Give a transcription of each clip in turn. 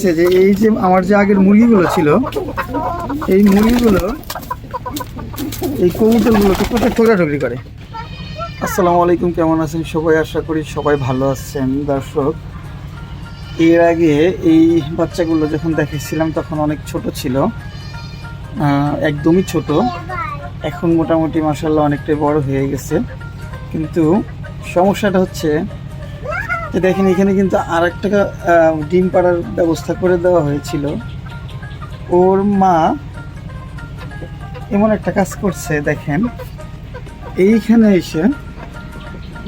যে এই যে আমার যে আগের মুরগিগুলো ছিল, এই মুরগিগুলো এই কবুতরগুলোকে প্রচুর ঠোকরাঠুকরি করে? আসসালামু আলাইকুম, কেমন আছেন? সবাই আশা করি সবাই ভালো আছেন। দর্শক, এর আগে এই বাচ্চাগুলো যখন দেখেছিলাম, তখন অনেক ছোট ছিল। একদমই ছোট। এখন মোটামুটি মাসাল্লাহ অনেকটাই বড় হয়ে গেছে। কিন্তু সমস্যাটা হচ্ছে দেখেন, এখানে কিন্তু আর একটা ডিম পাড়ার ব্যবস্থা করে দেওয়া হয়েছিল। ওর মা এমন একটা কাজ করছে, দেখেন। এইখানে এসে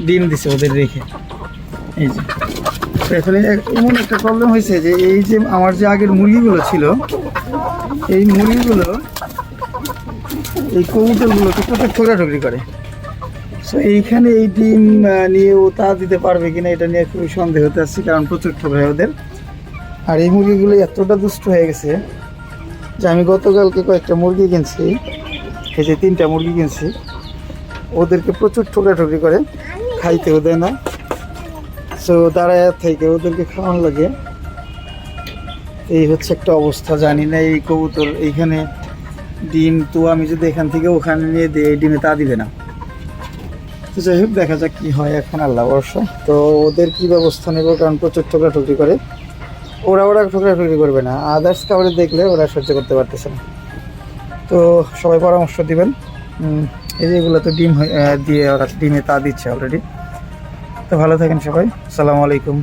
ডিম দিছে ওদের রেখে। এই যে। এখানে এমন একটা প্রবলেম হয়েছে যে, এই যে আমার যে আগের মুরগিগুলো ছিল, এই মুরগিগুলো এই কবুতরগুলোকে প্রচুর ঠোকরাঠুকরি করে। সো এইখানে এই ডিম ও তা দিতে পারবে কিনা এটা নিয়ে খুবই সন্দেহ হতে আসছে, কারণ প্রচুর ঠোকরায় ওদের। আর এই মুরগিগুলো এতটা দুষ্ট হয়ে গেছে যে আমি গতকালকে কয়েকটা মুরগি কিনছি, এই যে তিনটা মুরগি কিনছি, ওদেরকে প্রচুর ঠোকরাঠুকরি করে খাইতেও দেয় না। সো দাঁড়ায় থেকে ওদেরকে খাওয়ানো লাগে। এই হচ্ছে একটা অবস্থা, জানি না এই কবুতর এইখানে ডিম, তো আমি যদি এখান থেকে ওখানে নিয়ে দিই, এই ডিমে তা দিবে না। যাই হোক, দেখা যাক কী হয় এখন আল্লাহ বর্ষা তো ওদের কি ব্যবস্থা নেব? কারণ প্রচুর ঠোকরাঠুকরি করে। ওরা ওরা ঠোকরাঠুকরি করবে না। আদার্স কাউরে দেখলে ওরা সহ্য করতে পারতেছে না। তো সবাই পরামর্শ দিবেন। এই যে এগুলো তো ডিম দিয়ে ওরা ডিমে তা দিচ্ছে অলরেডি তো ভালো থাকেন সবাই। সালামু আলাইকুম।